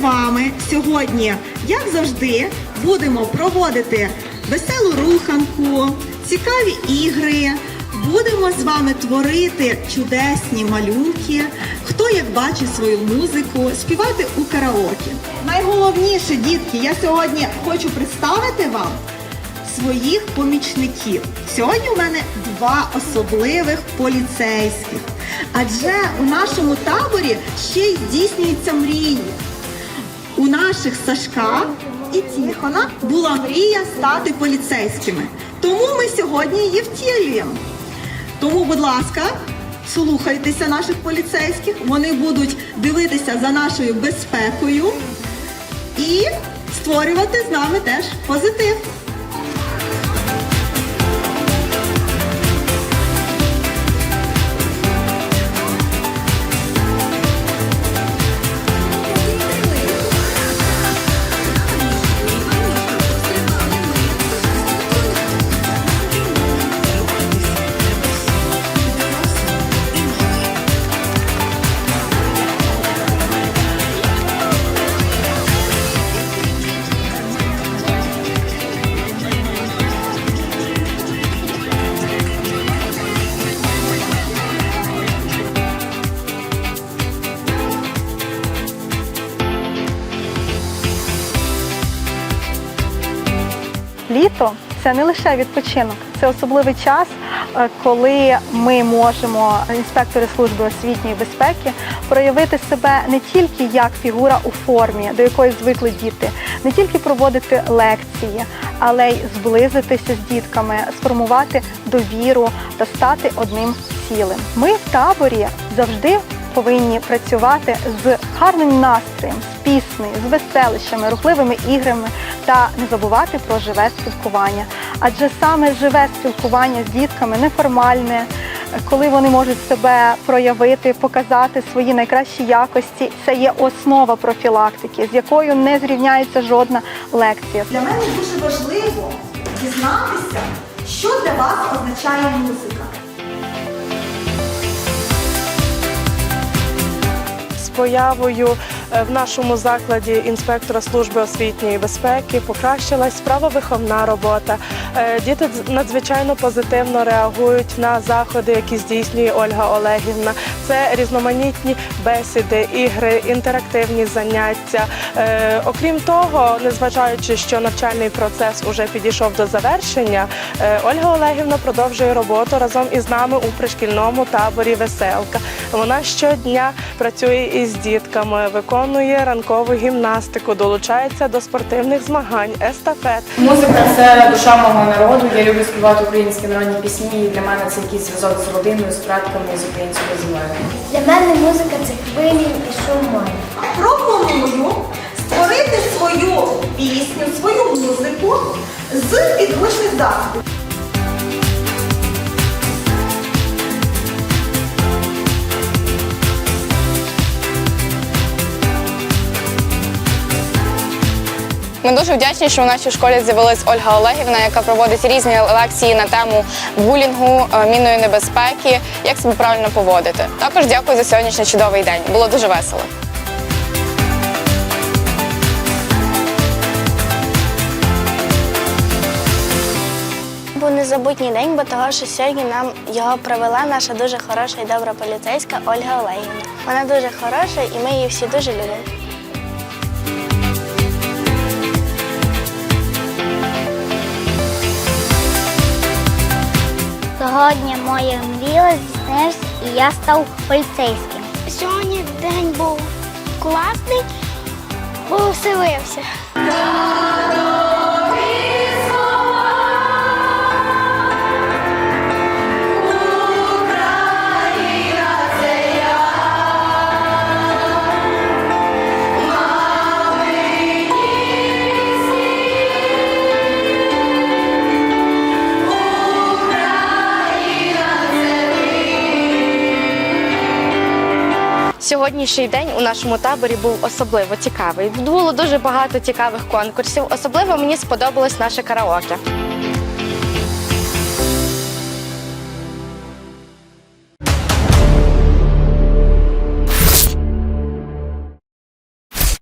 вами сьогодні, як завжди, будемо проводити веселу руханку, цікаві ігри. Будемо з вами творити чудесні малюнки. Хто як бачить свою музику, співати у караоке. Найголовніше, дітки, я сьогодні хочу представити вам своїх помічників. Сьогодні у мене два особливих поліцейських. Адже у нашому таборі ще й здійснюються мрії. У наших Сашка і Тіхона була мрія стати поліцейськими. Тому ми сьогодні її втілюємо. Тому, будь ласка, слухайтеся наших поліцейських. Вони будуть дивитися за нашою безпекою і створювати з нами теж позитив. Літо це не лише відпочинок, це особливий час, е, коли ми можемо, інспектори служби освітньої безпеки, проявити себе не тільки як фігура у формі, до якої звикли діти, не тільки проводити лекції, але й зблизитися з дітками, сформувати довіру та стати одним цілим. Ми в таборі завжди повинні працювати з гарним настроєм, з піснею, з веселищами, рухливими іграми та не забувати про живе спілкування. Адже саме живе спілкування з дітками неформальне, коли вони можуть себе проявити, показати свої найкращі якості, це є основа профілактики, з якою не зрівняється жодна лекція. Для мене дуже важливо дізнатися, що для вас означає музика. Появою в нашому закладі інспектора служби освітньої безпеки покращилась правовиховна робота. Е, Діти надзвичайно позитивно реагують на заходи, які здійснює Ольга Олегівна. Це різноманітні бесіди, ігри, інтерактивні заняття. Е, Окрім того, незважаючи, що навчальний процес уже підійшов до завершення, е, Ольга Олегівна продовжує роботу разом із нами у пришкільному таборі Веселка. Вона щодня працює із дітками, виконує ранкову гімнастику, долучається до спортивних змагань, естафет. Музика це душа мого народу. Я люблю співати українські народні пісні. І для мене це якийсь зв'язок з родиною, з предками, з українською землею. Для мене музика це хвилі і шум моря. Пропоную створити свою пісню, свою музику з підручних засобів. Ми дуже вдячні, що у нашій школі з'явилась Ольга Олегівна, яка проводить різні лекції на тему булінгу, е, мінної небезпеки, як себе правильно поводити. Також дякую за сьогоднішній чудовий день. Було дуже весело. Був незабутній день, бо того, що сьогодні нам його провела наша дуже хороша і добра поліцейська Ольга Олегівна. Вона дуже хороша і ми її всі дуже любимо. Сьогодні моє мрія здійснилась і я став поліцейським. Сьогодні день був класний, бо вселився. Сьогоднішній день у нашому таборі був особливо цікавий. Було дуже багато цікавих конкурсів. Особливо мені сподобалось наше караоке.